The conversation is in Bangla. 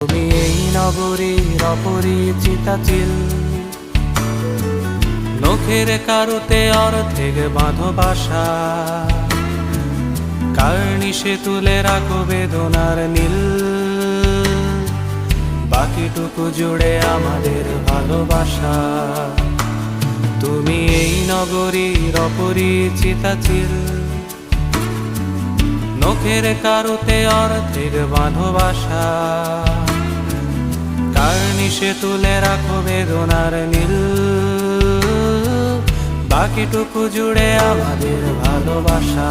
তুমি এই নগরীর অপরিচিতা চিল। নখের কারুতে অর্ধেক বাঁধো বাসা। কার্নিশে তুলে রাখো বেদনার নীল। বাকিটুকু জুড়ে আমাদের ভালোবাসা। তুমি এই নগরীর অপরিচিতা চিল। নখের কারুতে অর্ধেক বাঁধো বাসা। কার্নিশে তুলে রাখো বেদনার নীল। বাকিটুকু জুড়ে আমাদের ভালোবাসা।